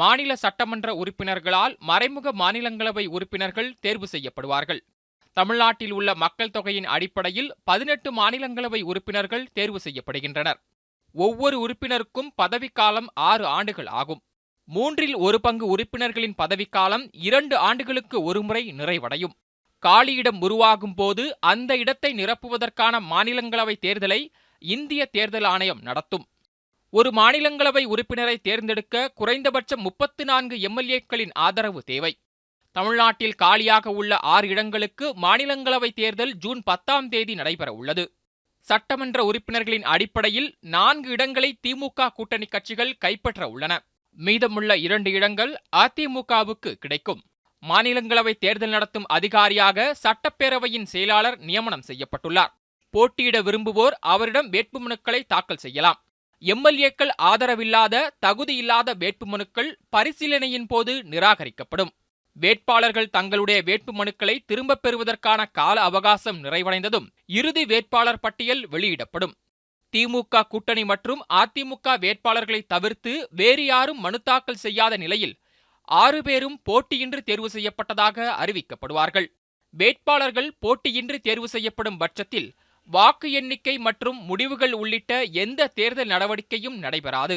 மாநில சட்டமன்ற உறுப்பினர்களால் மறைமுக மாநிலங்களவை உறுப்பினர்கள் தேர்வு செய்யப்படுவார்கள். தமிழ்நாட்டில் உள்ள மக்கள் தொகையின் அடிப்படையில் பதினெட்டு மாநிலங்களவை உறுப்பினர்கள் தேர்வு செய்யப்படுகின்றனர். ஒவ்வொரு உறுப்பினருக்கும் பதவிக்காலம் ஆறு ஆண்டுகள் ஆகும். மூன்றில் ஒரு பங்கு உறுப்பினர்களின் பதவிக்காலம் இரண்டு ஆண்டுகளுக்கு ஒருமுறை நிறைவடையும். காலியிடம் உருவாகும் போது அந்த இடத்தை நிரப்புவதற்கான மாநிலங்களவை தேர்தலை இந்திய தேர்தல் ஆணையம் நடத்தும். ஒரு மாநிலங்களவை உறுப்பினரை தேர்ந்தெடுக்க குறைந்தபட்சம் முப்பத்து நான்கு எம்எல்ஏக்களின் ஆதரவு தேவை. தமிழ்நாட்டில் காலியாக உள்ள ஆறு இடங்களுக்கு மாநிலங்களவை தேர்தல் ஜூன் பத்தாம் தேதி நடைபெற உள்ளது. சட்டமன்ற உறுப்பினர்களின் அடிப்படையில் நான்கு இடங்களை திமுக கூட்டணி கட்சிகள் கைப்பற்ற உள்ளன. மீதமுள்ள இரண்டு இடங்கள் அதிமுகவுக்கு கிடைக்கும். மாநிலங்களவை தேர்தல் நடத்தும் அதிகாரியாக சட்டப்பேரவையின் செயலாளர் நியமனம் செய்யப்பட்டுள்ளார். போட்டியிட விரும்புவோர் அவரிடம் வேட்புமனுக்களை தாக்கல் செய்யலாம். எம்எல்ஏக்கள் ஆதரவில்லாத தகுதியில்லாத வேட்புமனுக்கள் பரிசீலனையின் போது நிராகரிக்கப்படும். வேட்பாளர்கள் தங்களுடைய வேட்புமனுக்களை திரும்பப் பெறுவதற்கான கால அவகாசம் நிறைவடைந்ததும் இறுதி வேட்பாளர் பட்டியல் வெளியிடப்படும். திமுக கூட்டணி மற்றும் அதிமுக வேட்பாளர்களை தவிர்த்து வேறு யாரும் மனு தாக்கல் செய்யாத நிலையில் ஆறு பேரும் போட்டியின்றி தேர்வு செய்யப்பட்டதாக அறிவிக்கப்படுவார்கள். வேட்பாளர்கள் போட்டியின்றி தேர்வு செய்யப்படும் பட்சத்தில் வாக்கு எண்ணிக்கை மற்றும் முடிவுகள் உள்ளிட்ட எந்த தேர்தல் நடவடிக்கையும் நடைபெறாது.